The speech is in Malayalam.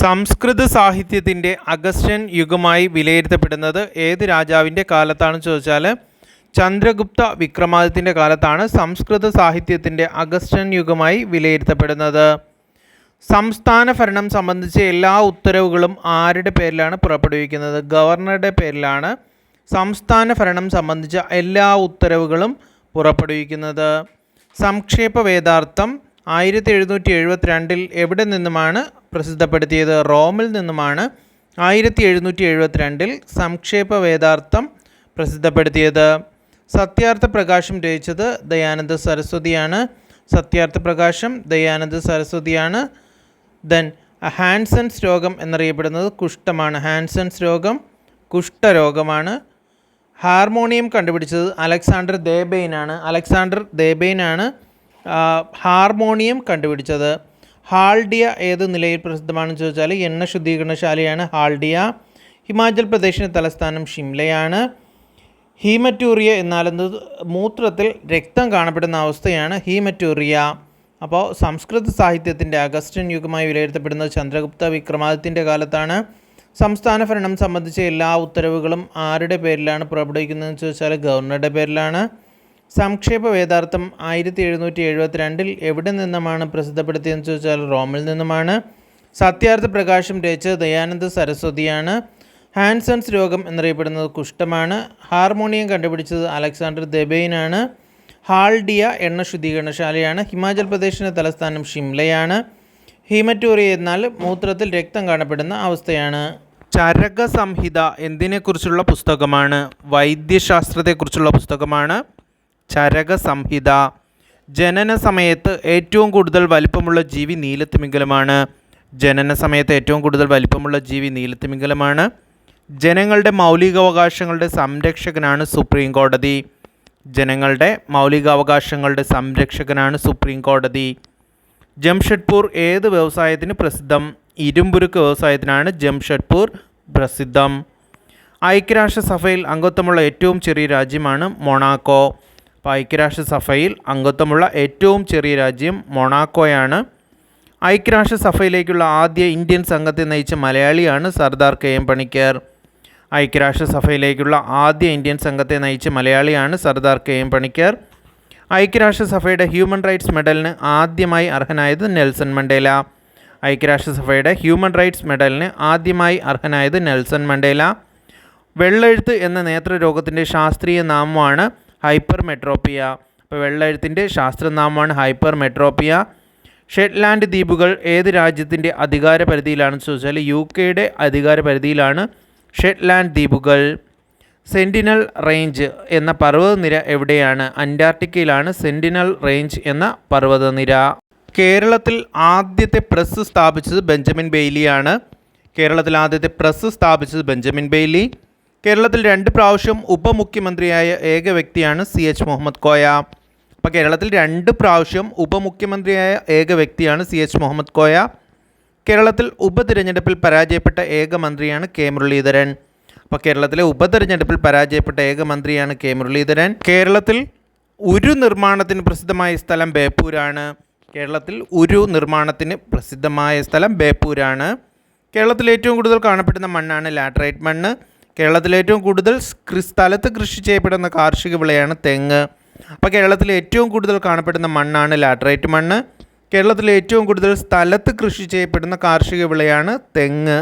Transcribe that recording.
സംസ്കൃത സാഹിത്യത്തിന്റെ അഗസ്റ്റ്യൻ യുഗമായി വിലയിരുത്തപ്പെടുന്നത് ഏത് രാജാവിന്റെ കാലത്താണെന്ന് ചോദിച്ചാൽ ചന്ദ്രഗുപ്ത വിക്രമാദിത്യന്റെ കാലത്താണ് സംസ്കൃത സാഹിത്യത്തിന്റെ അഗസ്റ്റ്യൻ യുഗമായി വിലയിരുത്തപ്പെടുന്നത്. സംസ്ഥാന ഭരണം സംബന്ധിച്ച എല്ലാ ഉത്തരവുകളും ആരുടെ പേരിലാണ് പുറപ്പെടുവിക്കുന്നത്? ഗവർണറുടെ പേരിലാണ് സംസ്ഥാന ഭരണം സംബന്ധിച്ച എല്ലാ ഉത്തരവുകളും പുറപ്പെടുവിക്കുന്നത്. സംക്ഷേപ വേദാർത്ഥം ആയിരത്തി എഴുന്നൂറ്റി എഴുപത്തിരണ്ടിൽ എവിടെ നിന്നുമാണ് പ്രസിദ്ധപ്പെടുത്തിയത് റോമിൽ നിന്നുമാണ് ആയിരത്തി എഴുന്നൂറ്റി എഴുപത്തിരണ്ടിൽ സംക്ഷേപ വേദാർത്ഥം പ്രസിദ്ധപ്പെടുത്തിയത്. സത്യാർത്ഥ പ്രകാശം രചിച്ചത് ദയാനന്ദ സരസ്വതിയാണ്. സത്യാർത്ഥ പ്രകാശം ദയാനന്ദ സരസ്വതിയാണ്. ദെൻ ഹാൻസൻസ് രോഗം എന്നറിയപ്പെടുന്നത് കുഷ്ഠമാണ്. ഹാൻസൻസ് രോഗം കുഷ്ഠരോഗമാണ്. ഹാർമോണിയം കണ്ടുപിടിച്ചത് അലക്സാണ്ടർ ദേബെയിനാണ്. അലക്സാണ്ടർ ദേബെയിനാണ് ഹാർമോണിയം കണ്ടുപിടിച്ചത്. ഹാൾഡിയ ഏത് നിലയിൽ പ്രസിദ്ധമാണെന്ന് ചോദിച്ചാൽ എണ്ണ ശുദ്ധീകരണശാലയാണ് ഹാൾഡിയ. ഹിമാചൽ പ്രദേശിന്റെ തലസ്ഥാനം ഷിംലയാണ്. ഹീമറ്റൂറിയ എന്നാലെന്ത് മൂത്രത്തിൽ രക്തം കാണപ്പെടുന്ന അവസ്ഥയാണ് ഹീമറ്റൂറിയ. അപ്പോൾ സംസ്കൃത സാഹിത്യത്തിന്റെ അഗസ്റ്റ്യൻ യുഗമായി വിലയിരുത്തപ്പെടുന്നത് ചന്ദ്രഗുപ്ത വിക്രമാദിത്യന്റെ കാലത്താണ്. സംസ്ഥാന ഭരണം സംബന്ധിച്ച എല്ലാ ഉത്തരവുകളും ആരുടെ പേരിലാണ് പുറപ്പെടുവിക്കുന്നതെന്ന് ചോദിച്ചാൽ ഗവർണറുടെ പേരിലാണ്. സംക്ഷേപ വേദാർത്ഥം ആയിരത്തി എഴുന്നൂറ്റി എഴുപത്തിരണ്ടിൽ എവിടെ നിന്നുമാണ് പ്രസിദ്ധപ്പെടുത്തിയെന്ന് ചോദിച്ചാൽ റോമിൽ നിന്നുമാണ്. സത്യാർത്ഥ പ്രകാശം രചിച്ചത് ദയാനന്ദ സരസ്വതിയാണ്. ഹാൻസൺസ് രോഗം എന്നറിയപ്പെടുന്നത് കുഷ്ഠമാണ്. ഹാർമോണിയം കണ്ടുപിടിച്ചത് അലക്സാണ്ടർ ദെബെയിനാണ്. ഹാൾഡിയ എണ്ണ ശുദ്ധീകരണശാലയാണ്. ഹിമാചൽ പ്രദേശിന്റെ തലസ്ഥാനം ഷിംലയാണ്. ഹീമറ്റൂറിയ എന്നാൽ മൂത്രത്തിൽ രക്തം കാണപ്പെടുന്ന അവസ്ഥയാണ്. ചരക സംഹിത എന്തിനെക്കുറിച്ചുള്ള പുസ്തകമാണ്? വൈദ്യശാസ്ത്രത്തെക്കുറിച്ചുള്ള പുസ്തകമാണ്. ചരക സംഹിത ജനന സമയത്ത് ഏറ്റവും കൂടുതൽ വലിപ്പമുള്ള ജീവി നീലത്തിമിംഗലമാണ്. ജനന സമയത്ത് ഏറ്റവും കൂടുതൽ വലിപ്പമുള്ള ജീവി നീലത്തിമിംഗലമാണ്. ജനങ്ങളുടെ മൗലികാവകാശങ്ങളുടെ സംരക്ഷകനാണ് സുപ്രീം കോടതി. ജനങ്ങളുടെ മൗലികാവകാശങ്ങളുടെ സംരക്ഷകനാണ് സുപ്രീം കോടതി. ജംഷഡ്പൂർ ഏത് വ്യവസായത്തിന് പ്രസിദ്ധം? ഇരുമ്പുരുക്ക് വ്യവസായത്തിനാണ് ജംഷഡ്പൂർ പ്രസിദ്ധം. ഐക്യരാഷ്ട്രസഭയിൽ അംഗത്വമുള്ള ഏറ്റവും ചെറിയ രാജ്യമാണ് മൊണാക്കോ. ഐക്യരാഷ്ട്രസഭയിൽ അംഗത്വമുള്ള ഏറ്റവും ചെറിയ രാജ്യം മൊണാക്കോയാണ്. ഐക്യരാഷ്ട്രസഭയിലേക്കുള്ള ആദ്യ ഇന്ത്യൻ സംഘത്തെ നയിച്ച മലയാളിയാണ് സർദാർ കെ എം പണിക്കർ. ഐക്യരാഷ്ട്രസഭയിലേക്കുള്ള ആദ്യ ഇന്ത്യൻ സംഘത്തെ നയിച്ച മലയാളിയാണ് സർദാർ കെ എം പണിക്കർ. ഐക്യരാഷ്ട്രസഭയുടെ ഹ്യൂമൻ റൈറ്റ്സ് മെഡലിന് ആദ്യമായി അർഹനായത് നെൽസൺ മണ്ടേല. ഐക്യരാഷ്ട്രസഭയുടെ ഹ്യൂമൻ റൈറ്റ്സ് മെഡലിന് ആദ്യമായി അർഹനായത് നെൽസൺ മണ്ടേല. വെള്ളെഴുത്ത് എന്ന നേത്രരോഗത്തിന്റെ ശാസ്ത്രീയ നാമമാണ് ഹൈപ്പർ മെട്രോപ്പിയ. അപ്പോൾ വെള്ളെഴുത്തിന്റെ ശാസ്ത്രനാമമാണ് ഹൈപ്പർ മെട്രോപ്പിയ. ഷെറ്റ്ലാൻഡ് ദ്വീപുകൾ ഏത് രാജ്യത്തിന്റെ അധികാര പരിധിയിലാണെന്ന് ചോദിച്ചാൽ യു കെയുടെ അധികാര പരിധിയിലാണ് ഷെറ്റ്ലാൻഡ് ദ്വീപുകൾ. സെന്റിനൽ റേഞ്ച് എന്ന പർവതനിര എവിടെയാണ്? അന്റാർട്ടിക്കയിലാണ് സെന്റിനൽ റേഞ്ച് എന്ന പർവതനിര. കേരളത്തിൽ ആദ്യത്തെ പ്രസ് സ്ഥാപിച്ചത് ബെഞ്ചമിൻ ബെയ്ലിയാണ്. കേരളത്തിൽ ആദ്യത്തെ പ്രസ് സ്ഥാപിച്ചത് ബെഞ്ചമിൻ ബെയ്ലി. കേരളത്തിൽ രണ്ട് പ്രാവശ്യം ഉപമുഖ്യമന്ത്രിയായ ഏക വ്യക്തിയാണ് സി എച്ച് മുഹമ്മദ് കോയ. അപ്പോൾ കേരളത്തിൽ രണ്ട് പ്രാവശ്യം ഉപമുഖ്യമന്ത്രിയായ ഏക വ്യക്തിയാണ് സി എച്ച് മുഹമ്മദ് കോയ. കേരളത്തിൽ ഉപതിരഞ്ഞെടുപ്പിൽ പരാജയപ്പെട്ട ഏക മന്ത്രിയാണ് കെ മുരളീധരൻ. അപ്പോൾ കേരളത്തിലെ ഉപതിരഞ്ഞെടുപ്പിൽ പരാജയപ്പെട്ട ഏക മന്ത്രിയാണ് കെ മുരളീധരൻ. കേരളത്തിൽ ഉരു നിർമ്മാണത്തിന് പ്രസിദ്ധമായ സ്ഥലം ബേപ്പൂരാണ്. കേരളത്തിൽ ഉരു നിർമ്മാണത്തിന് പ്രസിദ്ധമായ സ്ഥലം ബേപ്പൂരാണ്. കേരളത്തിൽ ഏറ്റവും കൂടുതൽ കാണപ്പെടുന്ന മണ്ണാണ് ലാറ്ററൈറ്റ് മണ്ണ്. കേരളത്തിൽ ഏറ്റവും കൂടുതൽ സ്ഥലത്ത് കൃഷി ചെയ്യപ്പെടുന്ന കാർഷിക വിളയാണ് തെങ്ങ്. അപ്പോൾ കേരളത്തിൽ ഏറ്റവും കൂടുതൽ കാണപ്പെടുന്ന മണ്ണാണ് ലാറ്ററൈറ്റ് മണ്ണ്. കേരളത്തിൽ ഏറ്റവും കൂടുതൽ സ്ഥലത്ത് കൃഷി ചെയ്യപ്പെടുന്ന കാർഷിക വിളയാണ് തെങ്ങ്.